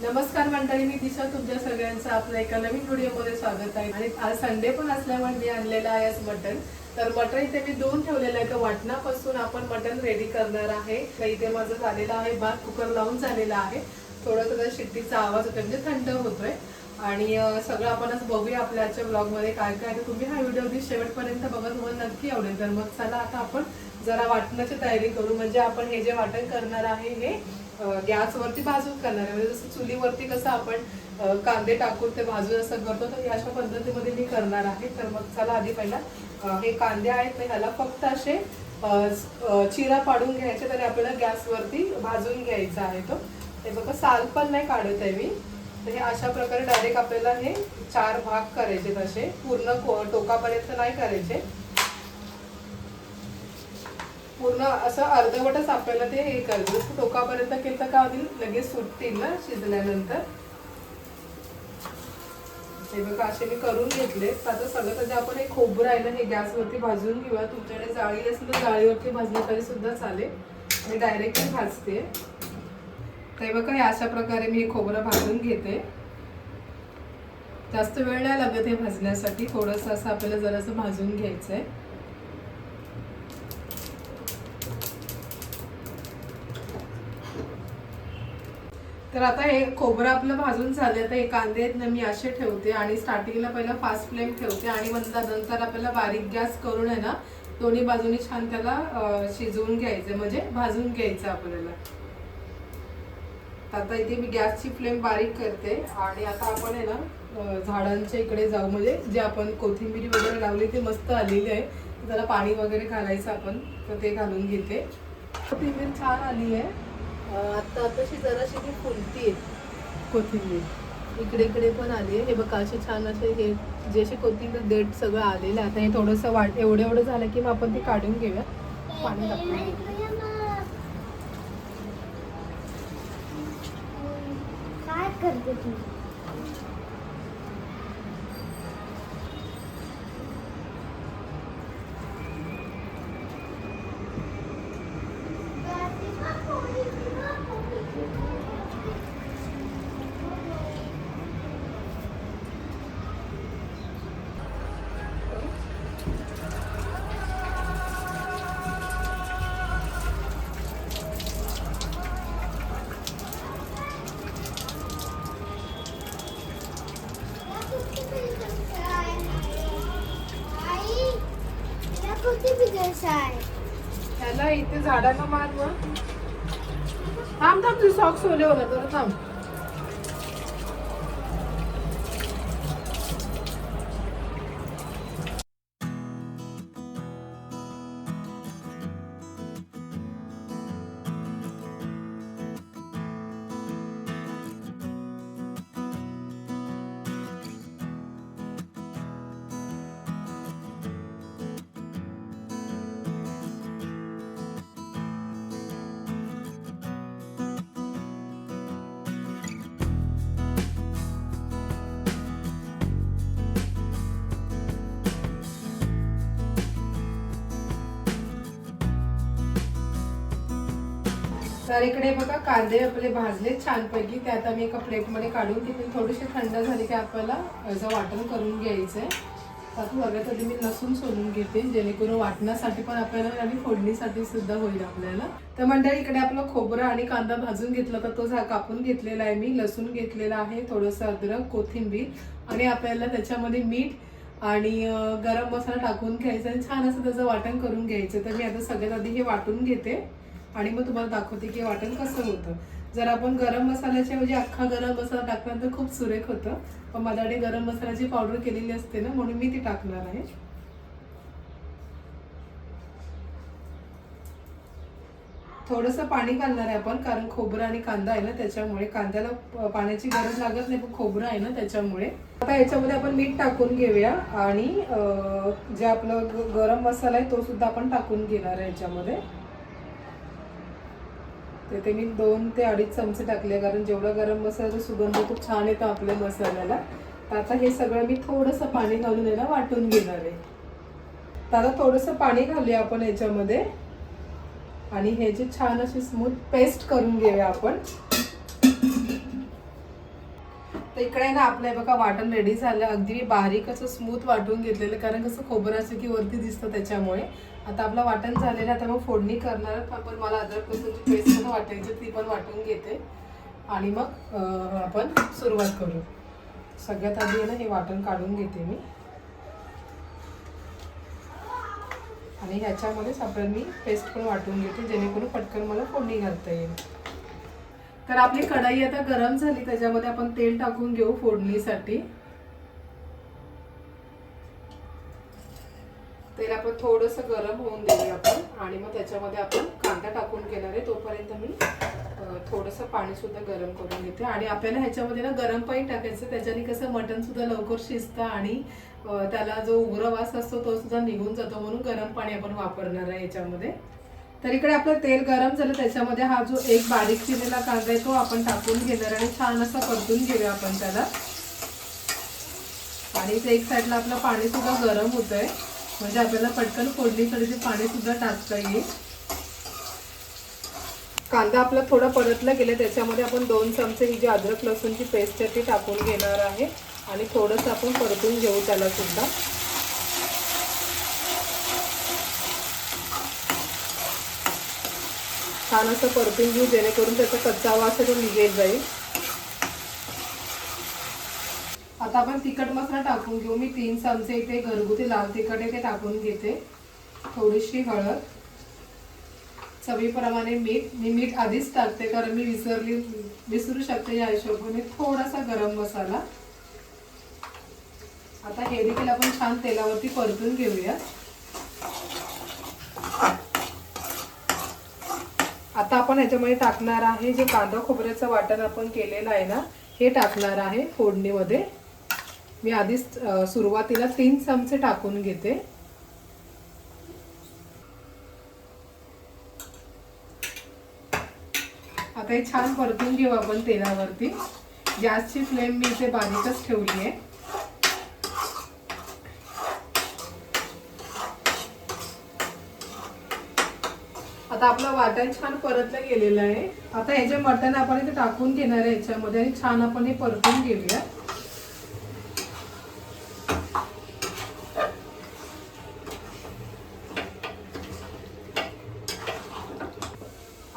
नमस्कार मंडळी मी दिशा. तुमच्या सगळ्यांचं आपल्या एका नवीन व्हिडिओमध्ये स्वागत आहे. आणि आज संडे पण असल्यामुळे मी आणलेला आहे आज मटन तर मटन इथे मी दोन ठेवलेलं आहे. तर वाटणापासून आपण मटन रेडी करणार आहे. तर इथे माझं झालेलं आहे भात कुकर लावून झालेला आहे. थोडं थोडं शिट्टीचा आवाज होतोय. म्हणजे थंड होतोय. आणि सगळं आपण बघूया आपल्या आजच्या ब्लॉगमध्ये काय काय आहे. तुम्ही हा व्हिडिओ अगदी शेवटपर्यंत बघा तुम्हाला नक्की आवडेल. तर मग चला आता आपण जरा वाटणाची तयारी करू. म्हणजे आपण हे जे वाटण करणार आहे हे गॅसवरती भाजून करणार आहे. म्हणजे जसं चुलीवरती कसं आपण कांदे टाकून ते भाजून असं करतो तर अशा पद्धतीमध्ये मी करणार आहे. तर मग चला आधी पहिला हे कांदे आहेत ना ह्याला फक्त असे चिरा पाडून घ्यायचे तरी आपल्याला गॅसवरती भाजून घ्यायचा आहे तो. ते बघा साल पण नाही काढत आहे मी. तर हे अशा प्रकारे डायरेक्ट आपल्याला हे चार भाग करायचे तसे. पूर्ण टोकापर्यंत नाही करायचे. पूर्ण असं अर्धवटच आपल्याला ते हे करायचं. टोकापर्यंत केलं तर का होतील? लगेच सुटतील ना शिजल्यानंतर. हे बघा असे मी करून घेतले. आता सगळं जे आपण हे खोबरं आहे ना हे गॅसवरती भाजून घेऊया. तुमच्याकडे जाळी असेल तर जाळीवरती भाजली तरी सुद्धा चालेल. मी डायरेक्टली भाजते. ते बघा हे अशा प्रकारे मी हे खोबरं भाजून घेते. जास्त वेळ नाही लागत हे भाजण्यासाठी थोडंसं असं आपल्याला जरासं भाजून घ्यायचं आहे तर आता हे खोबरं आपलं भाजून झालं तर हे कांदे आहेत ना मी असे ठेवते आणि स्टार्टिंगला पहिला फास्ट फ्लेम ठेवते आणि नंतर नंतर आपल्याला बारीक गॅस करून आहे ना दोन्ही बाजूनी छान त्याला शिजवून घ्यायचं म्हणजे भाजून घ्यायचं आपल्याला. आता इथे मी गॅसची फ्लेम बारीक करते आणि आता आपण आहे ना झाडांच्या इकडे जाऊ. म्हणजे जे आपण कोथिंबिरी वगैरे लावली ते मस्त आलेली आहे. त्याला पाणी वगैरे घालायचं आपण तर ते घालून घेते. कोथिंबीर छान आली आहे. आता आताशी जराशी ती फुलती कोथिंबीर. इकडे इकडे पण आली आहे. हे बघा असे छान असे हे जे असे कोथिंबीर देठ सगळं आलेलं आहे. आता हे थोडंसं वाट एवढं एवढं झालं की मग आपण ते काढून घेऊया. पाणी टाकून. घेऊया. काय करते तू इथे झाडांना मार थांब थांब तुझे सॉक्स ओले होणार तर थांब. तर इकडे बघा कांदे आपले भाजले छानपैकी. ते आता मी एका प्लेटमध्ये काढून तिथे थोडीशी थंड झाली की आपल्याला असं वाटण करून घ्यायचंय. आता बघत आधी मी लसूण सोलून घेते जेणेकरून वाटण्यासाठी पण आपल्याला आणि फोडणीसाठी सुद्धा होईल आपल्याला. तर मंडळी इकडे आपलं खोबरं आणि कांदा भाजून घेतला तर तो झा- कापून घेतलेला आहे मी. लसूण घेतलेला आहे थोडंसं अद्रक कोथिंबीर आणि आपल्याला त्याच्यामध्ये मीठ आणि गरम मसाला टाकून घ्यायचा आणि छान असं त्याचं वाटण करून घ्यायचं. तर मी आता सगळ्यात आधी हे वाटून घेते. आणि मग तुम्हाला दाखवते की वाटण कसं होतं. जर आपण गरम मसाल्याच्या म्हणजे अख्खा गरम मसाला टाकला तर खूप सुरेख होतं. पण माझ्याकडे गरम मसाल्याची पावडर केलेली असते ना म्हणून मी ती टाकणार आहे. थोडंसं पाणी घालणार आहे आपण कारण खोबरं आणि कांदा आहे ना त्याच्यामुळे. कांद्याला पाण्याची गरज लागत नाही पण खोबरं आहे ना त्याच्यामुळे. आता याच्यामध्ये आपण मीठ टाकून घेऊया आणि जे आपलं गरम मसाला आहे तो सुद्धा आपण टाकून घेणार आहे याच्यामध्ये. ते मी दोन ते अडीच चमचे टाकले कारण जेवढा गरम मसाल्याचा सुगंध खूप छान येतो आपल्या मसाल्याला. तर आता हे सगळं मी थोडंसं पाणी घालून याला वाटून घेणार आहे. तर आता थोडंसं पाणी घालूया आपण याच्यामध्ये. आणि हे जे छान अशी स्मूथ पेस्ट करून घेऊया आपण. तर इकडे ना आपलं बघा वाटण रेडी झालं. अगदी मी बारीक असं स्मूथ वाटून घेतलेलं कारण कसं खोबरं असं की वरती दिसतं त्याच्यामुळे. आता आपलं वाटण झालेलं आहे आता मग फोडणी करणार पण पण मला अद्रक लसूणची पेस्ट पण वाटायची ती पण वाटून घेते. आणि मग आपण सुरुवात करू. सगळ्यात आधी ना हे वाटण काढून घेते मी. आणि ह्याच्यामध्येच आपण मी पेस्ट पण वाटून घेते जेणेकरून पटकन मला फोडणी घालता येईल. तर आपली कढाई आता गरम झाली त्याच्यामध्ये आपण तेल टाकून घेऊ फोडणीसाठी. तेल आपण थोडंसं गरम होऊन देऊया आपण. आणि मग त्याच्यामध्ये आपण कांदा टाकून घेणार आहे. तोपर्यंत मी थोडंसं पाणी सुद्धा गरम करून घेते. आणि आपल्याला ह्याच्यामध्ये ना गरम पाणी टाकायचं त्याच्याने कसं मटणसुद्धा लवकर शिजतं आणि त्याला जो उग्र वास असतो तो सुद्धा निघून जातो. म्हणून गरम पाणी आपण वापरणार आहे याच्यामध्ये. तर इकडे आपलं तेल गरम झालं. त्याच्यामध्ये हा जो एक बारीक चिरलेला कांदा आहे तो आपण टाकून घेणार आणि छान असा परतून घेऊया आपण त्याला. आणि ते एक साईडला आपलं पाणी सुद्धा गरम होत आहे म्हणजे आपल्याला पटकन फोडणीसाठी ते पाणी सुद्धा टाकता येईल. कांदा आपला थोडा परतला गेला त्याच्यामध्ये आपण दोन चमचे ही जी अद्रक लसूणची पेस्ट आहे ती टाकून घेणार आहे. आणि थोडंसं आपण परतून घेऊ त्याला सुद्धा. छान असं परतून घेऊ जेणेकरून त्याचा कच्चा वास आहे तो निघेल जाईल. आता आपण तिखट मसाला टाकून घेऊ. मी तीन चमचे इथे घरगुती लाल तिखट आहे ते टाकून घेते. थोडीशी हळद. चवीप्रमाणे मीठ. मी मीठ आधीच टाकते कारण मी विसरली विसरू शकते या हिशोबाने. थोडासा गरम मसाला. आता हे देखील आपण छान तेलावरती परतून घेऊया. आता आपण ह्याच्यामध्ये टाकणार आहे जे कांदा खोबऱ्याचं वाटण आपण केलेलं आहे ना हे टाकणार आहे फोडणीमध्ये. मी आधीच सुरुवातीला तीन चमचे टाकून घेते. आता हे छान परतून घेऊ आपण तेलावरती. गॅसची फ्लेम मी इथे बारीकच ठेवली आहे. आता आपलं वाटण छान परतलं गेलेलं आहे. आता हे जे मटण आपण इथे टाकून घेणार आहे याच्यामध्ये आणि छान आपण हे परतून घेऊया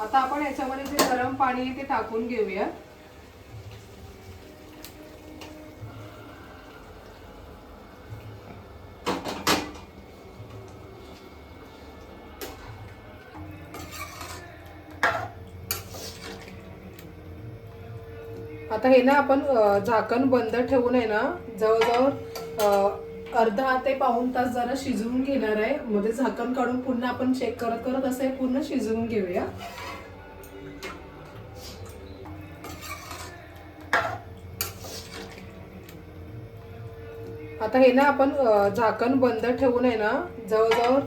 आता आपण याच्यामध्ये जे गरम पाणी इथे टाकून घेऊया. आता हे ना आपण झाकण बंद ठेवून आहे ना जवळजवळ अर्धा ते पाऊण तास जरा शिजवून घेणार आहे. मध्ये झाकण काढून पुन्हा आपण चेक करत करत असं पूर्ण शिजवून घेऊया. आता हे ना आपण झाकण बंद ठेवून आहे ना जवळजवळ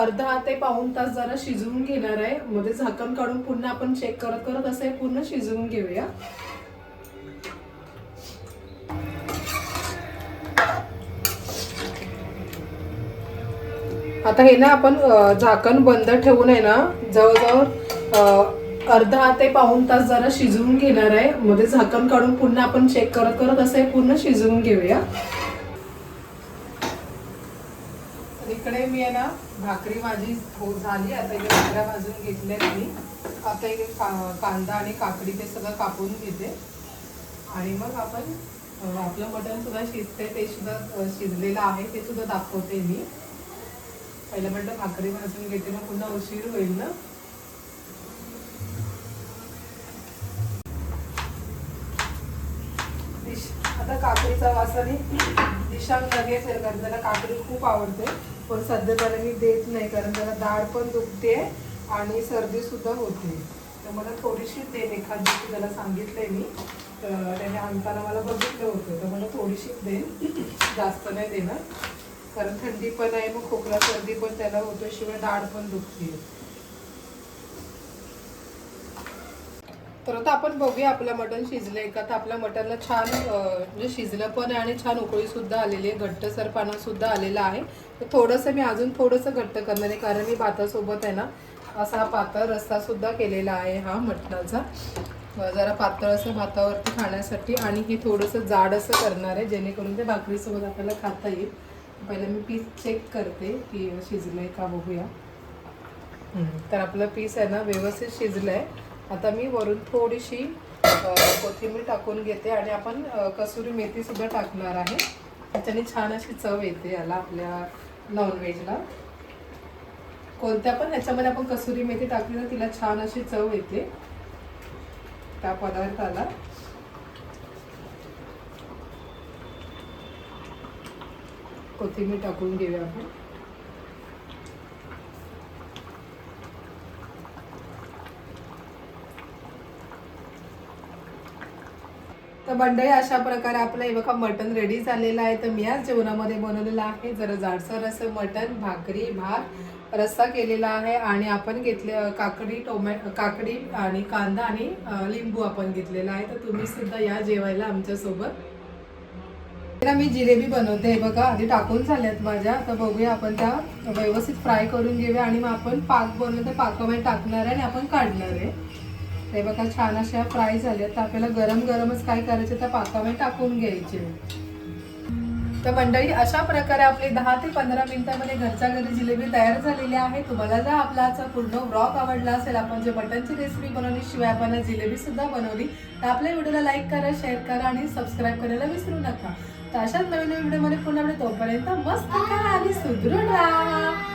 अर्धा ते पाऊण तास जरा शिजवून घेणार आहे. मध्ये झाकण काढून पुन्हा आपण चेक करत करत असं हे पूर्ण शिजवून घेऊया. आता हे ना आपण झाकण बंद ठेवून आहे ना जवळजवळ अर्धा ते पाऊण तास जरा शिजवून घेणार आहे. मध्ये झाकण काढून पुन्हा आपण चेक करत करत असं हे पूर्ण शिजवून घेऊया. इकडे मी आहे ना भाकरी माझी हो झाली. आता इकडे भाकऱ्या भाजून घेतल्या मी. आता इकडे कांदा आणि काकडी ते सगळं कापून घेते. आणि मग आपण आपलं मटण सुद्धा शिजते ते सुद्धा शिजलेलं आहे. ते सुद्धा दाखवते मी. पहिलं म्हटलं भाकरी भाजून घेते मग पुन्हा उशीर होईल ना. दिश- आता काकडीचा वासाने दिशा लगेच आहे कारण त्याला काकडी खूप आवडते. पण सध्या त्याला मी देत नाही कारण त्याला दाढ पण दुखते आणि सर्दी सुद्धा होते. तर मला थोडीशी दे एखाद दिवशी त्याला सांगितलंय मी तर त्याने आणताना मला बघितलं होतं तर मला थोडीशीच देईन जास्त नाही देणार. कारण थंडी पण आहे मग खोकला सर्दी पण त्याला होतो शिवाय दाढ पण दुखते तर आता आपण बघूया आपलं मटण शिजलंय का? तर आपल्या मटणला छान म्हणजे शिजलं पण आहे आणि छान उकळी सुद्धा आलेली आहे. घट्टसरपणा सुद्धा आलेला आहे. तर थोडंसं मी अजून थोडंसं घट्ट करणार आहे कारण मी भातासोबत आहे ना असा पातळ रस्सा सुद्धा केलेला आहे हा मटणाचा. जरा पातळ असं भातावरती खाण्यासाठी आणि हे थोडंसं जाड असं करणार आहे जेणेकरून ते भाकरीसोबत आपल्याला खाता येईल. पहिलं मी पीस चेक करते की शिजलंय का बघूया. तर आपलं पीस आहे ना व्यवस्थित शिजलं आहे आता मी वरून थोडीशी कोथिंबीर टाकून घेते आणि आपण कसुरी मेथीसुद्धा टाकणार आहे. त्याच्याने छान अशी चव येते याला आपल्या नॉनव्हेजला कोणत्या पण ह्याच्यामध्ये आपण कसुरी मेथी टाकली ना तिला छान अशी चव येते. त्या पदार्थाला. कोथिंबीर टाकून घेऊया आपण. तर बंडई अशा प्रकारे आपलं हे बघा मटण रेडी झालेलं आहे. तर मी आज जेवणामध्ये बनवलेलं आहे. जरा जाडसर असं मटण भाकरी भात रस्सा केलेला आहे. आणि आपण घेतले काकडी टोमॅटो काकडी आणि कांदा आणि लिंबू आपण घेतलेला आहे. तर तुम्ही सुद्धा या जेवायला आमच्यासोबत. मी जिलेबी बनवते हे बघा आधी टाकून झाल्यात माझ्या. तर बघूया आपण त्या व्यवस्थित फ्राय करून घेऊया. आणि मग आपण पाक बनवून त्या पाकामध्ये टाकणार आहे आणि आपण काढणार आहे. हे बघा छान अशा फ्राय झाल्या तर आपल्याला गरम गरमच काय करायचे त्या पाकामध्ये टाकून घ्यायचे. तर मंडळी अशा प्रकारे आपले दहा ते पंधरा मिनिटामध्ये घरच्या घरी जिलेबी तयार झालेली आहे. तुम्हाला जर आपला आजचा पूर्ण ब्लॉग आवडला असेल आपण जे मटनची रेसिपी बनवली शिवाय आपण जिलेबी सुद्धा बनवली तर आपल्या व्हिडिओला लाईक करा शेअर करा आणि सबस्क्राईब करायला विसरू नका. तर अशाच नवीन व्हिडिओमध्ये पुन्हा तोपर्यंत मस्त आणि सुदृढ राहा.